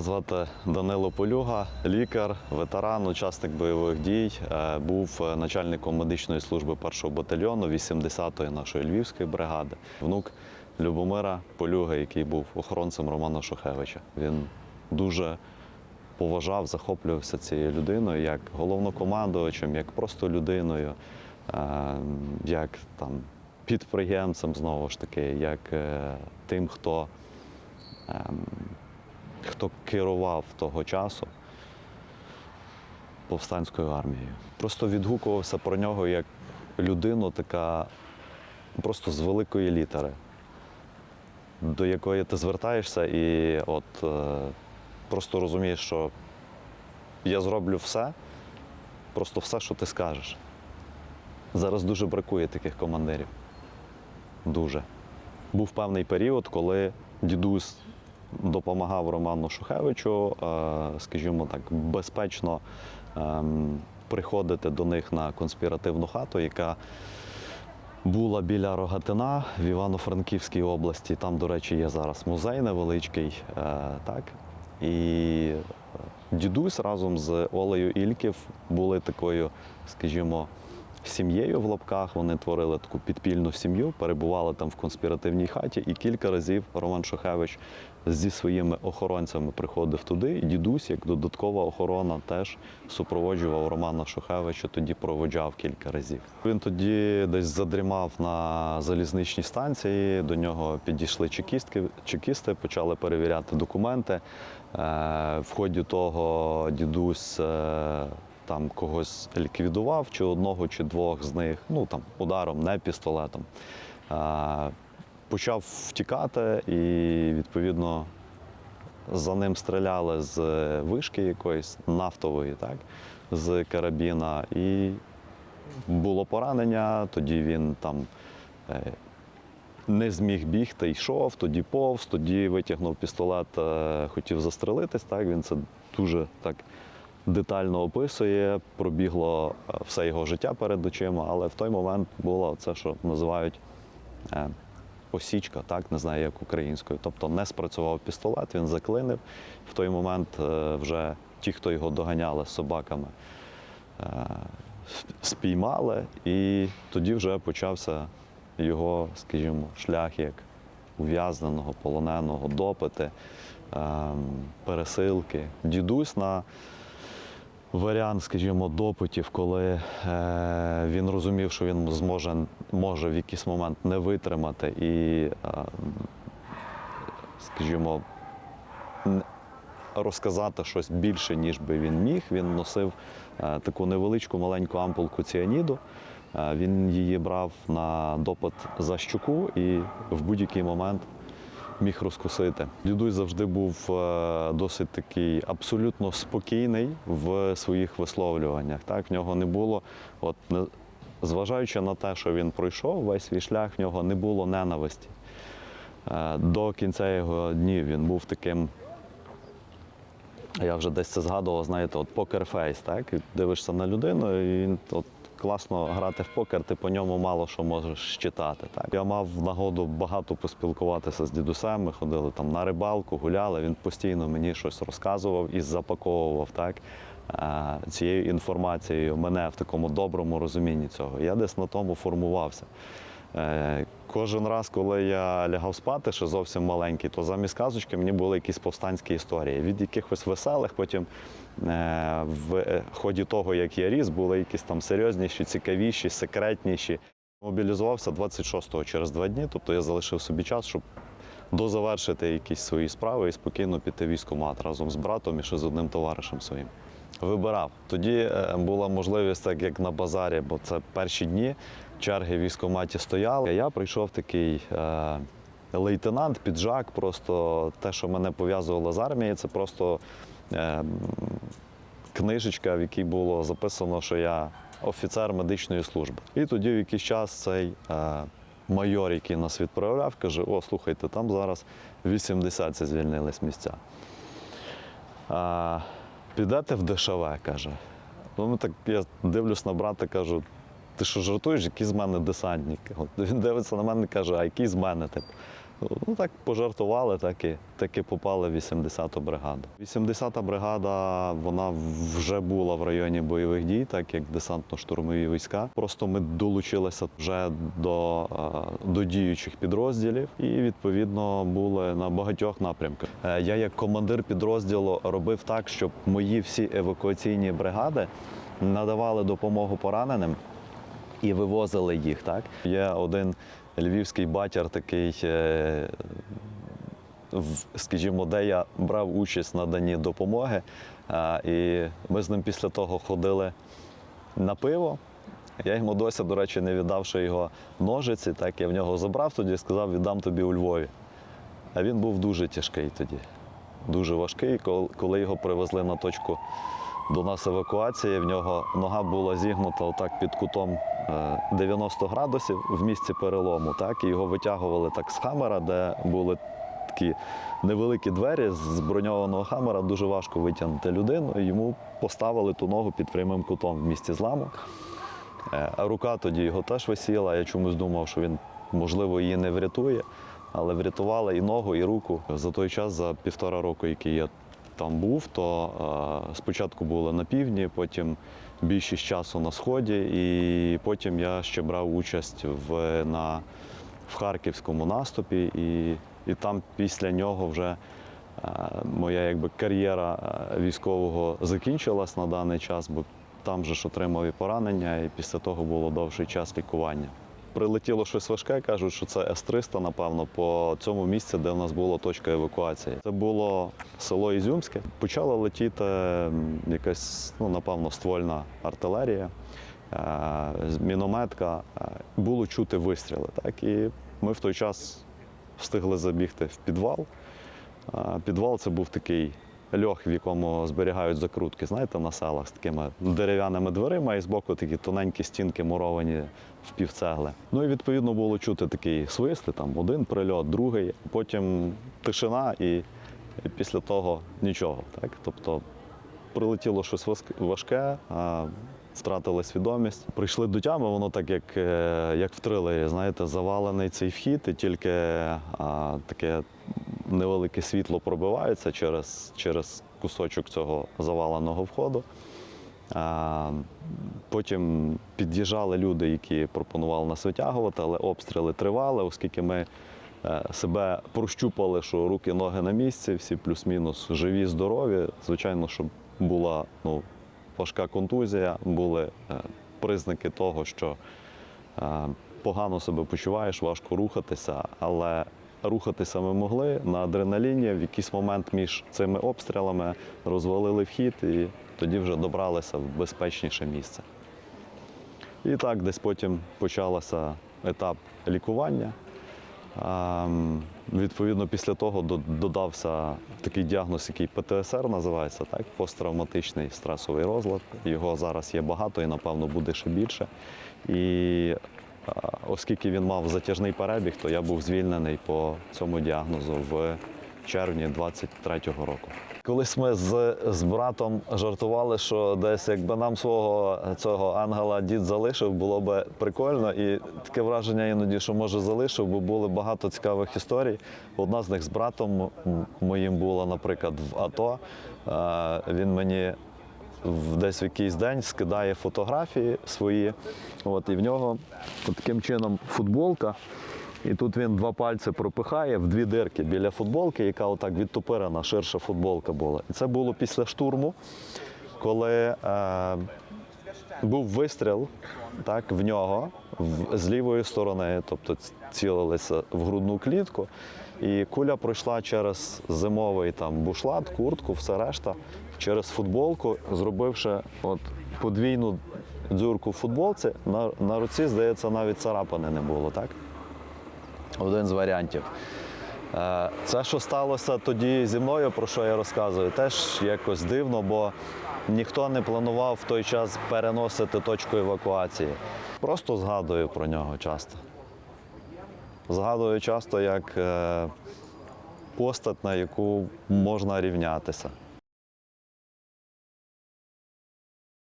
Звати Данило Полюга, лікар, ветеран, учасник бойових дій. Е, Був е, начальником медичної служби першого батальйону 80-ї нашої львівської бригади. Внук Любомира Полюга, який був охоронцем Романа Шухевича. Він дуже поважав, захоплювався цією людиною як головнокомандувачем, як просто людиною, е, як там підприємцем знову ж таки, як тим, хто ем, хто керував того часу повстанською армією. Просто відгукувався про нього як людину, така просто з великої літери, до якої ти звертаєшся і от е, просто розумієш, що я зроблю все, просто все, що ти скажеш. Зараз дуже бракує таких командирів. Дуже. Був певний період, коли дідусь допомагав Роману Шухевичу, е, скажімо так, безпечно ем, приходити до них на конспіративну хату, яка була біля Рогатина в Івано-Франківській області. Там, до речі, є зараз музей невеличкий. е, Так? І е, дідусь разом з Олею Ільків були такою, скажімо, сім'єю в лапках. Вони творили таку підпільну сім'ю, перебували там в конспіративній хаті, і кілька разів Роман Шухевич зі своїми охоронцями приходив туди. І дідусь, як додаткова охорона, теж супроводжував Романа Шухевича, тоді проводжав кілька разів. Він тоді десь задрімав на залізничній станції. До нього підійшли чекістки, чекісти, почали перевіряти документи. Е, В ході того дідусь. е, Там когось ліквідував, чи одного, чи двох з них, ну там ударом, не пістолетом. Е, Почав втікати, і відповідно за ним стріляли з вишки якоїсь нафтової, так, з карабіна. І було поранення, тоді він там е, не зміг бігти, йшов, тоді повз, тоді витягнув пістолет, е, хотів застрелитись. Так, він це дуже так детально описує. Пробігло е, все його життя перед очима, але в той момент було це, що називають. Е, Осічка, так не знаю, як українською. Тобто не спрацював пістолет, він заклинив. В той момент е, вже ті, хто його доганяли з собаками, е, спіймали, і тоді вже почався його, скажімо, шлях як ув'язненого, полоненого, допити, ем, пересилки. Дідусь на варіант, скажімо, допитів, коли е, він розумів, що він зможе може в якийсь момент не витримати і, е, скажімо, розказати щось більше, ніж би він міг. Він носив е, таку невеличку маленьку ампулку ціаніду. Він її брав на допит за щуку і в будь-який момент міг розкусити. Дідусь завжди був е, досить такий абсолютно спокійний в своїх висловлюваннях. Так, в нього не було, от зважаючи на те, що він пройшов весь свій шлях, в нього не було ненависті. Е, До кінця його днів він був таким. Я вже десь це згадував, знаєте, от покерфейс, так? І дивишся на людину, і от класно грати в покер, ти по ньому мало що можеш читати. Так? Я мав нагоду багато поспілкуватися з дідусем, ходили там на рибалку, гуляли, він постійно мені щось розказував і запаковував так? е, цією інформацією мене в такому доброму розумінні цього. Я десь на тому формувався. Кожен раз, коли я лягав спати, ще зовсім маленький, то замість казочки мені були якісь повстанські історії. Від якихось веселих, потім е, в е, ході того, як я ріс, були якісь там серйозніші, цікавіші, секретніші. Мобілізувався 26-го через два дні, тобто я залишив собі час, щоб дозавершити якісь свої справи і спокійно піти в військкомат разом з братом і ще з одним товаришем своїм. Вибирав. Тоді е, була можливість, так як на базарі, бо це перші дні, черги в військкоматі стояли. Я прийшов такий е, лейтенант, піджак, просто те, що мене пов'язувало з армією, це просто е, книжечка, в якій було записано, що я офіцер медичної служби. І тоді в якийсь час цей е, майор, який нас відправляв, каже: О, слухайте, там зараз 80 звільнились місця. А, підете в дешеве, каже. Ну, так, я дивлюсь на брата, кажу, ти що жартуєш, який з мене десантник? От він дивиться на мене і каже, а який з мене? Тип? Ну так пожартували, так і, так і попали в 80-ту бригаду. 80-та бригада вона вже була в районі бойових дій, так як десантно-штурмові війська. Просто ми долучилися вже до, е, до діючих підрозділів і відповідно були на багатьох напрямках. Е, Я як командир підрозділу робив так, щоб мої всі евакуаційні бригади надавали допомогу пораненим і вивозили їх. Так є один львівський батір, такий, е, скажімо, де я брав участь в наданні допомоги. І ми з ним після того ходили на пиво. Я йому досі, до речі, не віддавши його ножиці, так я в нього забрав тоді і сказав, віддам тобі у Львові. А він був дуже тяжкий тоді, дуже важкий. Коли його привезли на точку до нас евакуації, в нього нога була зігнута отак під кутом е, 90 градусів в місці перелому. Так, і його витягували так з хамера, де були такі невеликі двері з броньованого хамера. Дуже важко витягнути людину. Йому поставили ту ногу під прямим кутом в місці зламу. Е, рука тоді його теж висіла. Я чомусь думав, що він, можливо, її не врятує, але врятувала і ногу, і руку. За той час, за півтора року, який я там був, то е, спочатку були на півдні, потім більшість часу на сході, і потім я ще брав участь в, на, в харківському наступі, і, і там після нього вже. е, Моя якби кар'єра е, військового закінчилась на даний час, бо там же ж отримав і поранення, і після того було довший час лікування. Прилетіло щось важке, кажуть, що це С-300, напевно, по цьому місці, де в нас була точка евакуації. Це було село Ізюмське. Почала летіти якась, ну, напевно, ствольна артилерія, е, мінометка. Е, Було чути вистріли. Так? І ми в той час встигли забігти в підвал. Підвал це був такий льох, в якому зберігають закрутки, знаєте, на селах з такими дерев'яними дверима і збоку такі тоненькі стінки муровані в півцегли. Ну і відповідно було чути такий свист, і там один прильот, другий, потім тишина і, після того нічого. Так? Тобто прилетіло щось важке, втратили свідомість. Прийшли до тями, воно так як, е, як втрили, знаєте, завалений цей вхід, і тільки а, таке невелике світло пробивається через, через кусочок цього заваленого входу. А, Потім під'їжджали люди, які пропонували нас витягувати, але обстріли тривали, оскільки ми е, себе прощупали, що руки, ноги на місці, всі плюс-мінус живі, здорові. Звичайно, щоб була ну, важка контузія, були е, признаки того, що е, погано себе почуваєш, важко рухатися, але рухатися ми могли на адреналіні. В якийсь момент між цими обстрілами розвалили вхід і тоді вже добралися в безпечніше місце. І так, десь потім почався етап лікування. Відповідно, після того додався такий діагноз, який ПТСР називається, так? посттравматичний стресовий розлад. Його зараз є багато і, напевно, буде ще більше. І оскільки він мав затяжний перебіг, то я був звільнений по цьому діагнозу в червні 23-го року. Колись ми з, з братом жартували, що десь якби нам свого цього ангела дід залишив, було би прикольно. І таке враження іноді, що може залишив, бо були багато цікавих історій. Одна з них з братом моїм була, наприклад, в АТО. Він мені десь в якийсь день скидає фотографії свої. От, і в нього таким чином футболка. І тут він два пальці пропихає в дві дирки біля футболки, яка отак відтопирена, ширша футболка була. І це було після штурму, коли е, був вистріл так, в нього в, з лівої сторони, тобто цілилися в грудну клітку. І куля пройшла через зимовий там бушлат, куртку, все решта, через футболку, зробивши от подвійну дзюрку в футболці. На, на руці, здається, навіть царапини не було, так? Один з варіантів. Е, Це, що сталося тоді зі мною, про що я розказую, теж якось дивно, бо ніхто не планував в той час переносити точку евакуації. Просто згадую про нього часто. Згадую часто як е, постать, на яку можна рівнятися.